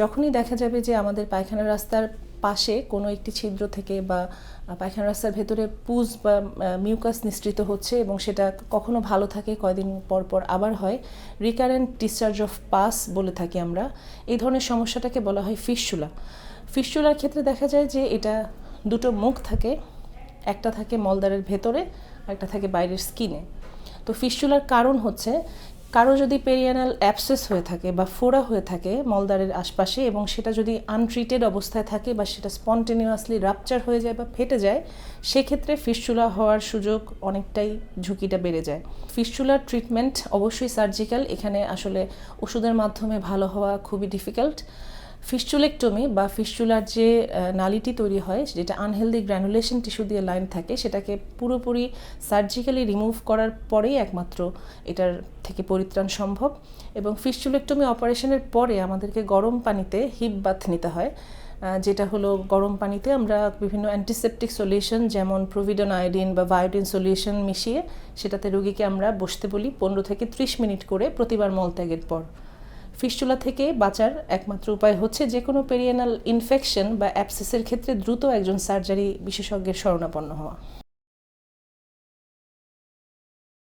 যখনই দেখা যাবে যে আমাদের পায়খানা রাস্তার পাশে কোনো একটি ছিদ্র থেকে বা পায়খানা রাস্তার ভেতরে পুজ বা মিউকাস নিঃসৃত হচ্ছে এবং সেটা কখনো ভালো থাকে, কয়দিন পর পর আবার হয় রিকারেন্ট ডিসচার্জ অফ পাস বলে থাকি আমরা, এই ধরনের সমস্যাটাকে বলা হয় ফিসচুলা ফিসচুলার ক্ষেত্রে দেখা যায় যে এটা দুটো মুখ থাকে, একটা থাকে মলদ্বারের ভেতরে একটা থাকে বাইরের স্কিনে। তো ফিস্চুলার কারণ হচ্ছে কারও যদি পেরিয়ানাল অ্যাপসেস হয়ে থাকে বা ফোড়া হয়ে থাকে মলদারের আশপাশে এবং সেটা যদি আনট্রিটেড অবস্থায় থাকে বা সেটা স্পন্টেনিউয়াসলি রাপচার হয়ে যায় বা ফেটে যায়, সেক্ষেত্রে ফিসচুলা হওয়ার সুযোগ অনেকটাই ঝুঁকিটা বেড়ে যায়। ফিসচুলার ট্রিটমেন্ট অবশ্যই সার্জিক্যাল এখানে আসলে ওষুধের মাধ্যমে ভালো হওয়া খুবই ডিফিকাল্ট ফিস্চুলেকটমি বা ফিস্টুলার যে নালিটি তৈরি হয়, যেটা আনহেলদি গ্র্যানুলেশন টিস্যু দিয়ে লাইন থাকে, সেটাকে পুরোপুরি সার্জিক্যালি রিমুভ করার পরেই একমাত্র এটার থেকে পরিত্রাণ সম্ভব। এবং ফিস্চুলেকটমি অপারেশনের পরে আমাদেরকে গরম পানিতে হিপ বাথ নিতে হয় যেটা হলো গরম পানিতে আমরা বিভিন্ন অ্যান্টিসেপটিক সলিউশন যেমন প্রোভিডন আয়োডিন বা বায়োডিন সলিউশন মিশিয়ে, সেটাতে রুগীকে আমরা বসতে বলি পনেরো থেকে ত্রিশ মিনিট করে প্রতিবার মলত্যাগের পর। ফিস্টুলা থেকে বাঁচার একমাত্র উপায় হচ্ছে যে কোনো পেরিয়ানাল ইনফেকশন বা অ্যাপসেসের ক্ষেত্রে দ্রুত একজন সার্জারি বিশেষজ্ঞের শরণাপন্ন হওয়া।